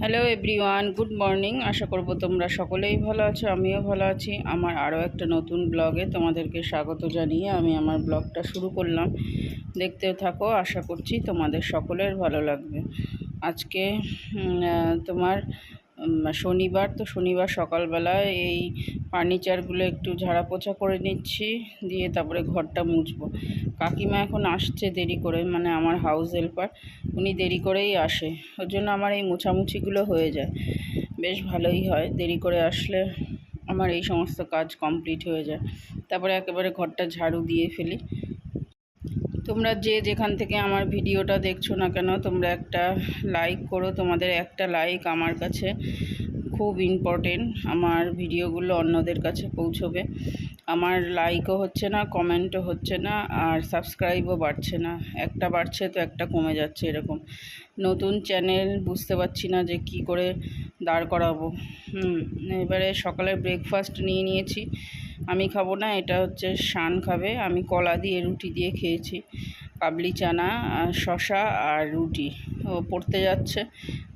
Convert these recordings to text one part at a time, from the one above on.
Hello everyone good morning আশা করব তোমরা সকলেই ভালো আছো, আমিও ভালো আছি। আমার আরও একটা নতুন ব্লগে তোমাদেরকে স্বাগত জানিয়ে আমি আমার ব্লগটা শুরু করলাম। দেখতেও থাকো, আশা করছি তোমাদের সকলের ভালো লাগবে। আজকে তোমার শনিবার তো শনিবার সকালবেলায় এই ফার্নিচারগুলো একটু ঝাড়া পোছা করে নিচ্ছি, দিয়ে তারপরে ঘরটা মুছবো। কাকিমা এখন আসছে দেরি করে মানে আমার হাউস হেল্পার উনি দেরি করেই আসে। ওর জন্য আমার এই মোছামুছিগুলো হয়ে যায়। বেশ ভালোই হয়, দেরি করে আসলে আমার এই সমস্ত কাজ কমপ্লিট হয়ে যায়। তারপরে একেবারে ঘরটা ঝাড়ু দিয়ে ফেলি। তোমরা যে যেখান থেকে আমার ভিডিওটা দেখছ না কেন, তোমরা একটা লাইক করো। তোমাদের একটা লাইক আমার কাছে খুব ইম্পর্টেন্ট আমার ভিডিওগুলো অন্যদের কাছে পৌঁছবে। আমার লাইকও হচ্ছে না কমেন্টও হচ্ছে না, আর সাবস্ক্রাইবও বাড়ছে না। একটা বাড়ছে তো একটা কমে যাচ্ছে এরকম। নতুন চ্যানেল বুঝতে পারছি না যে কি করে দাঁড় করাবো। হুম, এবারে সকালে ব্রেকফাস্ট নিয়ে নিয়েছি। আমি খাব না, এটা হচ্ছে শান খাবে। আমি কলা দিয়ে, রুটি দিয়ে খেয়েছি, কাবলি চানা শশা আর রুটি। ও পড়তে যাচ্ছে,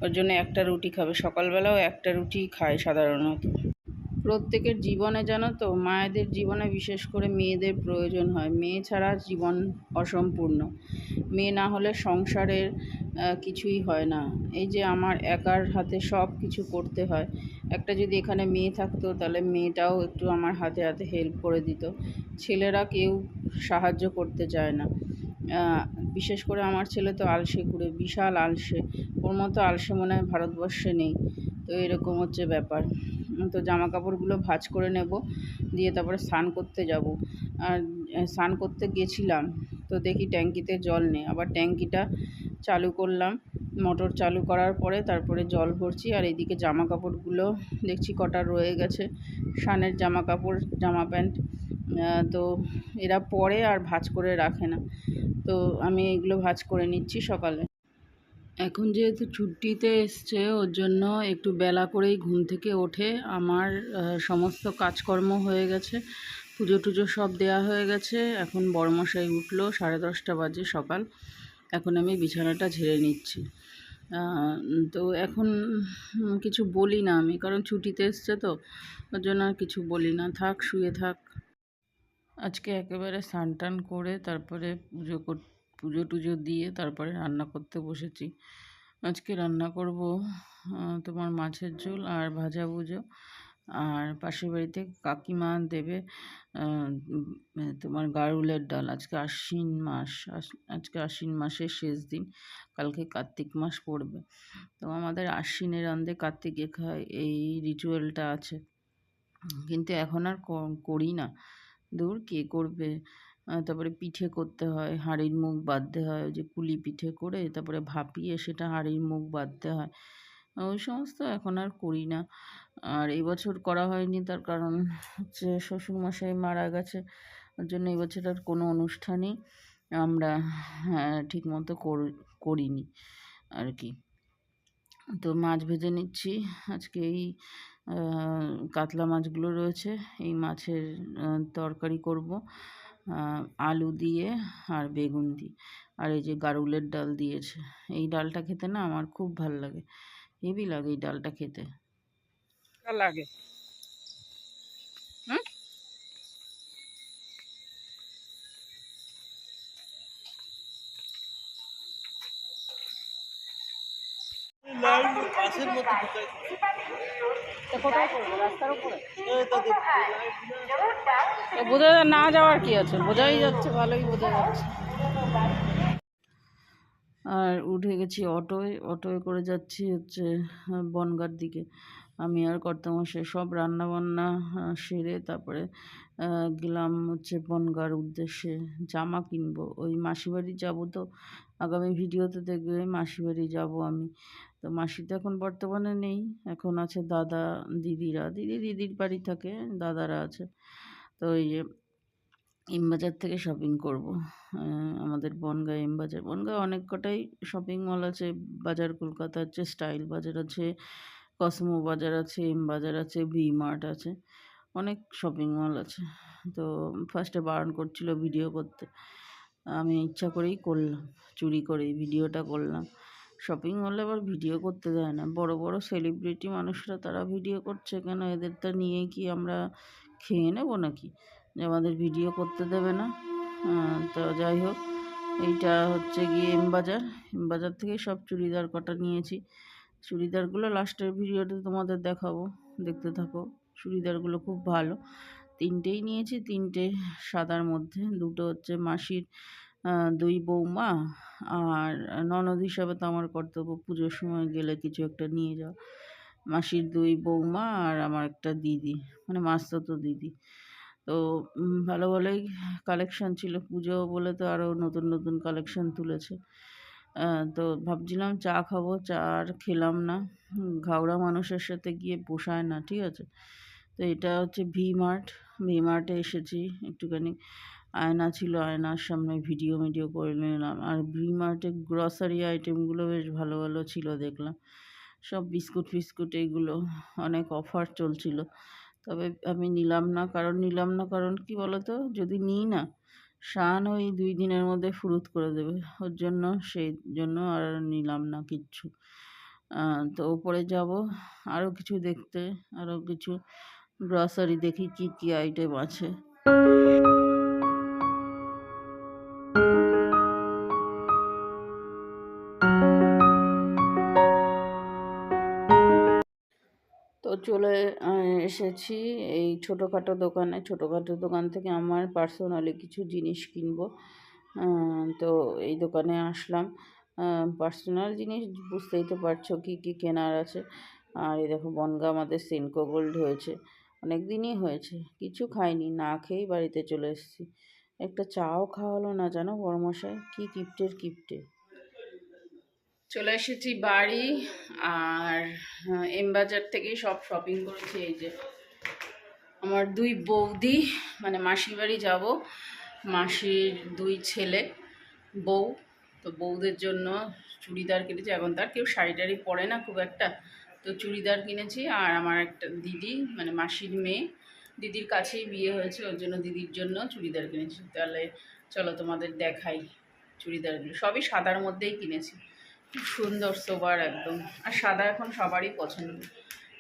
ওর জন্য একটা রুটি খাবে। সকালবেলাও একটা রুটি খায় সাধারণত। প্রত্যেকের জীবনে জানো তো, মায়েদের জীবনে বিশেষ করে মেয়েদের প্রয়োজন হয়। মেয়ে ছাড়া জীবন অসম্পূর্ণ। মেয়ে না হলে সংসারের কিছুই হয় না। এই যে আমার একার হাতে সব কিছু করতে হয়। একটা যদি এখানে মেয়ে থাকতো, তাহলে মেয়েটাও একটু আমার হাতে হাতে হেল্প করে দিত। ছেলেরা কেউ সাহায্য করতে চায় না। বিশেষ করে আমার ছেলে তো আলসে করে বিশাল আলসে। ওর মতো আলসে মনে হয় ভারতবর্ষে নেই। তো এরকম হচ্ছে ব্যাপার। তো জামা কাপড়গুলো ভাঁজ করে নেব, দিয়ে তারপরে স্নান করতে যাব। আর স্নান করতে গেছিলাম, তো দেখি ট্যাঙ্কিতে জল নেই। আবার ট্যাঙ্কিটা চালু করলাম, মোটর চালু করার পরে তারপরে জল ভরছি, আর এইদিকে জামা কাপড়গুলো দেখছি কটা রয়ে গেছে সানের জামা কাপড় জামা প্যান্ট তো এরা পরে আর ভাঁজ করে রাখে না। তো আমি এগুলো ভাঁজ করে নিচ্ছি সকালে। এখন যেহেতু ছুটিতে এসছে, ওর জন্য একটু বেলা করেই ঘুম থেকে ওঠে। আমার সমস্ত কাজকর্ম হয়ে গেছে, পুজো টুজো সব দেয়া হয়ে গেছে। এখন বড়মশাই উঠল সাড়ে দশটা বাজে সকাল। এখন আমি বিছানাটা ঝেড়ে নিচ্ছি। তো এখন কিছু বলি না আমি, কারণ ছুটিতে এসছে তো, ওর জন্য আর কিছু বলি না। থাক, শুয়ে থাক। আজকে একেবারে স্নান টান করে তারপরে পুজো কর পুজো টুজো দিয়ে তারপরে রান্না করতে বসেছি। আজকে রান্না করব তোমার মাছের ঝোল আর ভাজা ভুজো। আর পাশের বাড়িতে কাকিমা দেবে তোমার গাড়ুলের ডাল। আজকে আশ্বিন মাস আজকে আশ্বিন মাসের শেষ দিন, কালকে কার্তিক মাস পড়বে। তো আমাদের আশ্বিনের রান্ধে কার্তিকে খায় এই রিচুয়ালটা আছে। কিন্তু এখন আর করি না। দূর কে করবে? তারপরে পিঠে করতে হয় হাঁড়ির মুখ বাঁধতে হয় ওই যে পুলি পিঠে করে তারপরে ভাপিয়ে সেটা হাঁড়ির মুখ বাঁধতে হয়। ওই সমস্ত এখন আর করি না। আর এবছর করা হয়নি তার কারণ হচ্ছে শ্বশুরমশাই মারা গেছে ওর জন্য এবছর আর কোনো অনুষ্ঠানই আমরা হ্যাঁ, ঠিকমতো কর- করিনি আর কি। তো মাছ ভেজে নিচ্ছি আজকে এই কাতলা মাছগুলো রয়েছে এই মাছের তরকারি করব। আলু দিয়ে আর বেগুন দিয়ে। আর এই যে গারুলের ডাল দিয়েছে। এই ডালটা খেতে না আমার খুব ভালো লাগে। হেবি লাগে এই ডালটা খেতে। লাগে হুম বাসের মধ্যে ঢুকাই কোথায় করব রাস্তার উপরে এই তো দেখ, বোঝা না যাওয়ার কি আছে? বোঝাই যাচ্ছে ভালোই বোঝা যাচ্ছে। আর উঠে গেছি অটোয়। অটোয় করে যাচ্ছি হচ্ছে বনগাঁর দিকে। আমি আর কর্তামশাই সব রান্না বান্না সেরে তারপরে গেলাম হচ্ছে বনগাঁর উদ্দেশ্যে জামা কিনবো। ওই মাসিবাড়ি যাব তো? আগামী ভিডিওতে দেখবে মাসিবাড়ি যাব আমি। তো মাসি তো এখন বর্তমানে নেই, এখন আছে দাদা, দিদিরা, দিদি দিদির বাড়ি থাকে, দাদারা আছে। তো ওই যে এমবাজার থেকে শপিং করব। আমাদের বনগাঁ এমবাজার। বনগাঁ অনেক কটাই শপিং মল আছে, বাজার কলকাতা আছে স্টাইল বাজার আছে কসমো বাজার আছে এম বাজার আছে ভি মার্ট আছে, অনেক শপিং মল আছে। তো ফার্স্টে বারণ করছিল ভিডিও করতে। আমি ইচ্ছা করেই করলাম, চুরি করেই ভিডিওটা করলাম। শপিং মলে আবার ভিডিও করতে দেয় না। বড় বড় সেলিব্রিটি মানুষরা তারা ভিডিও করছে কেন? এদেরটা নিয়ে কি আমরা খেয়ে নেব নাকি? যে আমাদের ভিডিও করতে দেবে না। তো যাই হোক, এইটা হচ্ছে গিয়ে এম বাজার এম বাজার থেকে সব চুড়িদার কটা নিয়েছি। চুড়িদারগুলো লাস্টের ভিডিওতে তোমাদের দেখাবো। দেখতে থাকো, চুড়িদারগুলো খুব ভালো। তিনটেই নিয়েছি, তিনটে সাদার মধ্যে। দুটো হচ্ছে মাসির দুই বৌমা আর ননদ হিসাবে তো আমার কর্তব্য পুজোর সময় গেলে কিছু একটা নিয়ে যাওয়া। মাসির দুই বৌমা আর আমার একটা দিদি মানে মাস্তুতো দিদি। তো ভালো ভালোই কালেকশন ছিল পুজো বলে তো আরও নতুন নতুন কালেকশন তুলেছে। তো ভাবছিলাম চা খাব, চা আর খেলাম না। ঘাওড়া মানুষের সাথে গিয়ে পোষায় না, ঠিক আছে? তো এটা হচ্ছে ভি মার্ট, ভি মার্টে এসেছি একটুখানি। আয়না ছিল আয়নার সামনে ভিডিও মিডিও করে নিলাম। আর ভি মার্টে গ্রসারি আইটেমগুলো বেশ ভালো ভালো ছিল দেখলাম। সব বিস্কুট, ফিস্কুট এইগুলো অনেক অফার চলছিল। তবে আমি নিলাম না, কারণ নিলাম না কারণ কি বলতো? যদি নিই না, শান ওই দুই দিনের মধ্যে ফুরুত করে দেবে। ওর জন্য, সেই জন্য আর নিলাম না কিচ্ছু। তো ওপরে যাব। আরও কিছু দেখতে আরও কিছু গ্রসারি দেখি কি কি আইটেম আছে। চলে এসেছি এই ছোটোখাটো দোকানে। ছোটোখাটো দোকান থেকে আমার পার্সোনালি কিছু জিনিস কিনবো। তো এই দোকানে আসলাম। পার্সোনাল জিনিস বুঝতেই তো পারছ কী কী কেনার আছে। আর এই দেখো বনগা আমাদের সেনকো গোল্ড হয়েছে। অনেক দিনই হয়েছে, কিছু খাইনি, না খেয়েই বাড়িতে চলে এসেছি। একটা চাও খাওয়ালো না জানো বড়মশাই? কী কিপ্টের কিপ্টে। চলে এসেছি বাড়ি আর আহ, এম বাজার থেকেই সব শপিং করেছি। এই যে আমার দুই বৌদি মানে মাসির বাড়ি যাব। মাসির দুই ছেলে বউ। তো বউদের জন্য চুড়িদার কিনেছি এখন তার কেউ শাড়ি টাড়ি পরে না খুব একটা। তো চুড়িদার কিনেছি আর আমার একটা দিদি মানে মাসির মেয়ে। দিদির কাছেই বিয়ে হয়েছে ওর জন্য দিদির জন্য চুড়িদার কিনেছি। তাহলে চলো তোমাদের দেখাই চুড়িদারগুলো। সবই সাদার মধ্যেই কিনেছি। খুব সুন্দর সোবার একদম। আর সাদা এখন সবারই পছন্দ।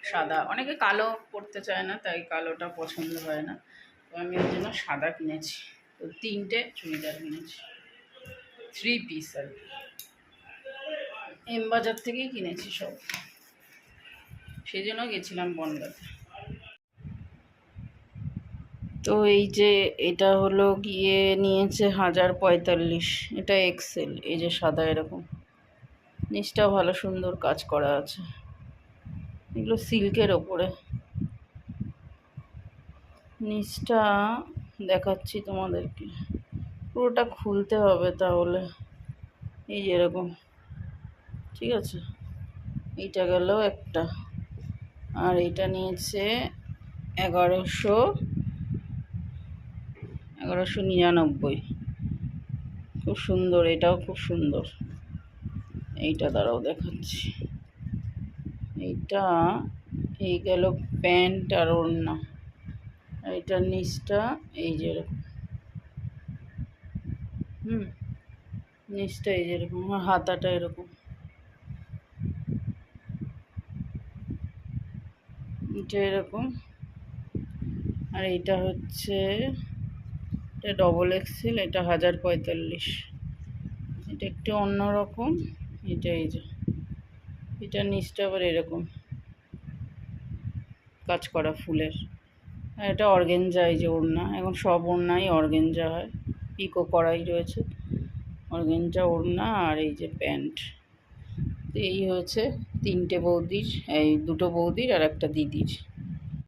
সাদা। অনেকে কালো পরতে চায় না, তাই কালোটা পছন্দ হয় না। তো আমি ওই জন্য সাদা কিনেছি। তো তিনটে চুড়িদার কিনেছি। থ্রি পিস আর এম বাজার থেকেই কিনেছি সব। সেই জন্য গেছিলাম বনগাতে তো এই যে এটা হলো গিয়ে নিয়েছে হাজার পঁয়তাল্লিশ। এটা এক্সেল এই যে সাদা এরকম। নিচটাও ভালো সুন্দর কাজ করা আছে। এগুলো সিল্কের ওপরে। নিচটা দেখাচ্ছি তোমাদেরকে। পুরোটা খুলতে হবে তাহলে। এই যে এরকম। ঠিক আছে? এইটা গেল একটা। আর এটা নিয়েছে এগারোশো এগারোশো নিরানব্বই। খুব সুন্দর, এটাও খুব সুন্দর। এইটা দ্বারাও দেখাচ্ছি। এইটা এই গেল প্যান্ট আর ওড়না। এটার নিচটা, এই যে এরকম। হুম, নিচটা এই যে এরকম আর হাতাটা এরকম। এটা এরকম। আর এইটা হচ্ছে, এটা ডবল এক্সেল এটা হাজার পঁয়তাল্লিশ। এটা একটু অন্যরকম। এটা এই যে, এটা নিচটা আবার এরকম। কাজ করা ফুলের। আর এটা অর্গেঞ্জা এই যে ওড়না, এখন সব ওড়নাই অর্গেঞ্জা হয়। পিকো করাই রয়েছে। অর্গেঞ্জা ওড়না আর এই যে প্যান্ট। এই হয়েছে তিনটে বৌদির, এই দুটো বৌদির আর একটা দিদির।